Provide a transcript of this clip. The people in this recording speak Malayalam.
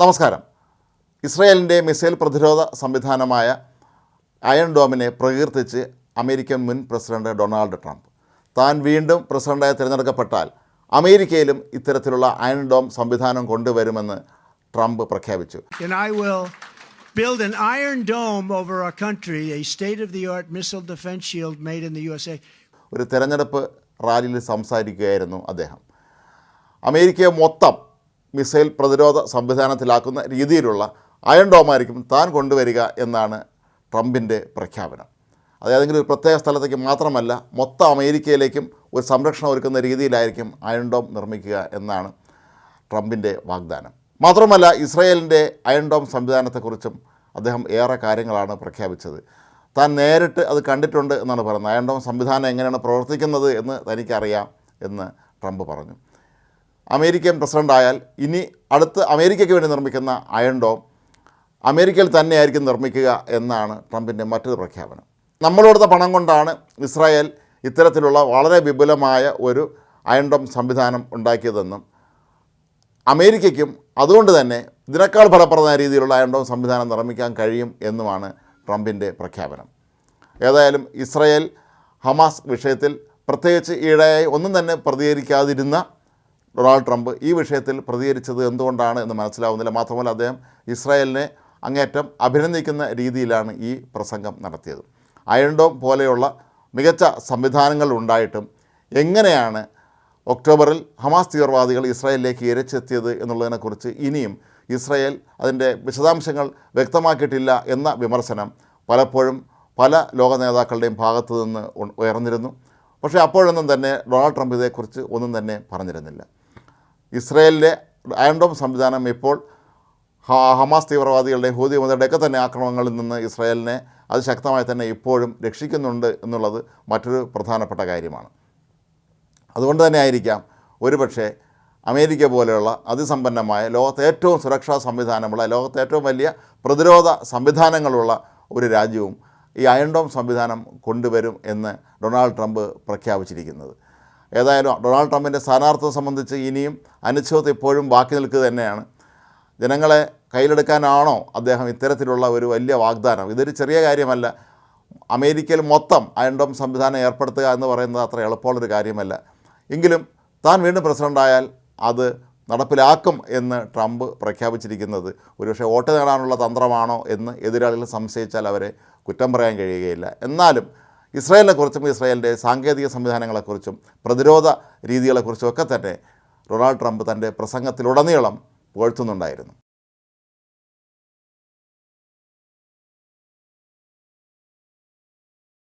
നമസ്കാരം. ഇസ്രായേലിന്റെ മിസൈൽ പ്രതിരോധ സംവിധാനമായ അയൺ ഡോമിനെ പ്രകീർത്തിച്ച് അമേരിക്കൻ മുൻ പ്രസിഡന്റ് ഡൊണാൾഡ് ട്രംപ്. താൻ വീണ്ടും പ്രസിഡന്റായി തിരഞ്ഞെടുക്കപ്പെട്ടാൽ അമേരിക്കയിലും ഇത്തരത്തിലുള്ള അയൺ ഡോം സംവിധാനം കൊണ്ടുവരുമെന്ന് ട്രംപ് പ്രഖ്യാപിച്ചു. Build an iron dome over our country, a state of the art missile defense shield made in the USA. ഒരു തെരഞ്ഞെടുപ്പ് റാലിയിൽ സംസാരിക്കുകയായിരുന്നു അദ്ദേഹം. അമേരിക്കയെ മൊത്തം മിസൈൽ പ്രതിരോധ സംവിധാനത്തിലാക്കുന്ന രീതിയിലുള്ള അയൺ ഡോമായിരിക്കും താൻ കൊണ്ടുവരിക എന്നാണ് ട്രംപിന്റെ പ്രഖ്യാപനം. അത് ഏതെങ്കിലും ഒരു പ്രത്യേക സ്ഥലത്തേക്ക് മാത്രമല്ല മൊത്തം അമേരിക്കയിലേക്കും ഒരു സംരക്ഷണം ഒരുക്കുന്ന രീതിയിലായിരിക്കും അയൺ ഡോം നിർമ്മിക്കുക എന്നാണ് ട്രംപിന്റെ വാഗ്ദാനം. മാത്രമല്ല ഇസ്രയേലിന്റെ അയൺ ഡോം സംവിധാനത്തെക്കുറിച്ചും അദ്ദേഹം ഏറെ കാര്യങ്ങളാണ് പ്രഖ്യാപിച്ചത്. താൻ നേരിട്ട് അത് കണ്ടിട്ടുണ്ട് എന്നാണ് പറയുന്നത്. അയൺ ഡോം സംവിധാനം എങ്ങനെയാണ് പ്രവർത്തിക്കുന്നത് എന്ന് തനിക്കറിയാം എന്ന് ട്രംപ് പറഞ്ഞു. അമേരിക്കൻ പ്രസിഡന്റായാൽ ഇനി അടുത്ത് അമേരിക്കയ്ക്ക് വേണ്ടി നിർമ്മിക്കുന്ന അയൺ ഡോം അമേരിക്കയിൽ തന്നെയായിരിക്കും നിർമ്മിക്കുക എന്നാണ് ട്രംപിന്റെ മറ്റൊരു പ്രഖ്യാപനം. നമ്മളോടുത്ത പണം കൊണ്ടാണ് ഇസ്രായേൽ ഇത്തരത്തിലുള്ള വളരെ വിപുലമായ ഒരു അയൺ ഡോം സംവിധാനം ഉണ്ടാക്കിയതെന്നും അമേരിക്കയ്ക്കും അതുകൊണ്ട് തന്നെ ഇതിനേക്കാൾ ഫലപ്രദമായ രീതിയിലുള്ള അയൺ ഡോം സംവിധാനം നിർമ്മിക്കാൻ കഴിയും എന്നുമാണ് ട്രംപിന്റെ പ്രഖ്യാപനം. ഏതായാലും ഇസ്രായേൽ ഹമാസ് വിഷയത്തിൽ പ്രത്യേകിച്ച് ഈയിടെയായി ഒന്നും തന്നെ പ്രതികരിക്കാതിരുന്ന ഡൊണാൾഡ് ട്രംപ് ഈ വിഷയത്തിൽ പ്രതികരിച്ചത് എന്തുകൊണ്ടാണ് എന്ന് മനസ്സിലാവുന്നില്ല. മാത്രമല്ല അദ്ദേഹം ഇസ്രായേലിനെ അങ്ങേറ്റം അഭിനന്ദിക്കുന്ന രീതിയിലാണ് ഈ പ്രസംഗം നടത്തിയത്. അയൺ ഡോം പോലെയുള്ള മികച്ച സംവിധാനങ്ങൾ ഉണ്ടായിട്ടും എങ്ങനെയാണ് ഒക്ടോബറിൽ ഹമാസ് തീവ്രവാദികൾ ഇസ്രായേലിലേക്ക് ഇരച്ചെത്തിയത് എന്നുള്ളതിനെക്കുറിച്ച് ഇനിയും ഇസ്രായേൽ അതിന്റെ വിശദാംശങ്ങൾ വ്യക്തമാക്കിയിട്ടില്ല എന്ന വിമർശനം പലപ്പോഴും പല ലോക നേതാക്കളുടെയും ഭാഗത്തു നിന്ന് ഉയർന്നിരുന്നു. പക്ഷേ അപ്പോഴൊന്നും തന്നെ ഡൊണാൾഡ് ട്രംപ് ഇതേക്കുറിച്ച് ഒന്നും തന്നെ പറഞ്ഞിരുന്നില്ല. ഇസ്രായേലിലെ ആൻഡോം സംവിധാനം ഇപ്പോൾ ഹമാസ് തീവ്രവാദികളുടെ ഹൂതി മതയുടെയൊക്കെ തന്നെ ആക്രമണങ്ങളിൽ നിന്ന് ഇസ്രായേലിനെ അത് ശക്തമായി തന്നെ ഇപ്പോഴും രക്ഷിക്കുന്നുണ്ട് എന്നുള്ളത് മറ്റൊരു പ്രധാനപ്പെട്ട കാര്യമാണ്. അതുകൊണ്ട് തന്നെ ആയിരിക്കാം ഒരുപക്ഷെ അമേരിക്ക പോലെയുള്ള അതിസമ്പന്നമായ ലോകത്തെ ഏറ്റവും സുരക്ഷാ സംവിധാനമുള്ള ലോകത്തെ ഏറ്റവും വലിയ പ്രതിരോധ സംവിധാനങ്ങളുള്ള ഒരു രാജ്യവും ഈ അയൺഡോം സംവിധാനം കൊണ്ടുവരും എന്ന് ഡൊണാൾഡ് ട്രംപ് പ്രഖ്യാപിച്ചിരിക്കുന്നത്. ഏതായാലും ഡൊണാൾഡ് ട്രംപിന്റെ സ്ഥാനാർത്ഥം സംബന്ധിച്ച് ഇനിയും അനിശ്ചിതത്വം ഇപ്പോഴും ബാക്കി നിൽക്കുക തന്നെയാണ്. ജനങ്ങളെ കയ്യിലെടുക്കാനാണോ അദ്ദേഹം ഇത്തരത്തിലുള്ള ഒരു വലിയ വാഗ്ദാനം? ഇതൊരു ചെറിയ കാര്യമല്ല. അമേരിക്കയിൽ മൊത്തം അയൺഡോം സംവിധാനം ഏർപ്പെടുത്തുക എന്ന് പറയുന്നത് അത്ര എളുപ്പമുള്ളൊരു കാര്യമല്ല. എങ്കിലും താൻ വീണ്ടും പ്രസിഡന്റായാൽ അത് നടപ്പിലാക്കും എന്ന് ട്രംപ് പ്രഖ്യാപിച്ചിരിക്കുന്നത്. ഒരുപക്ഷെ വോട്ട് നേടാനുള്ള തന്ത്രമാണോ എന്ന് എതിരാളികൾ സംശയിച്ചാൽ അവരെ കുറ്റം പറയാൻ കഴിയുകയില്ല. എന്നാലും ഇസ്രായേലിനെക്കുറിച്ചും ഇസ്രായേലിന്റെ സാങ്കേതിക സംവിധാനങ്ങളെക്കുറിച്ചും പ്രതിരോധ രീതികളെക്കുറിച്ചും ഒക്കെ തന്നെ ഡൊണാൾഡ് ട്രംപ് തന്റെ പ്രസംഗത്തിലുടനീളം പുകഴ്ത്തുന്നുണ്ടായിരുന്നു.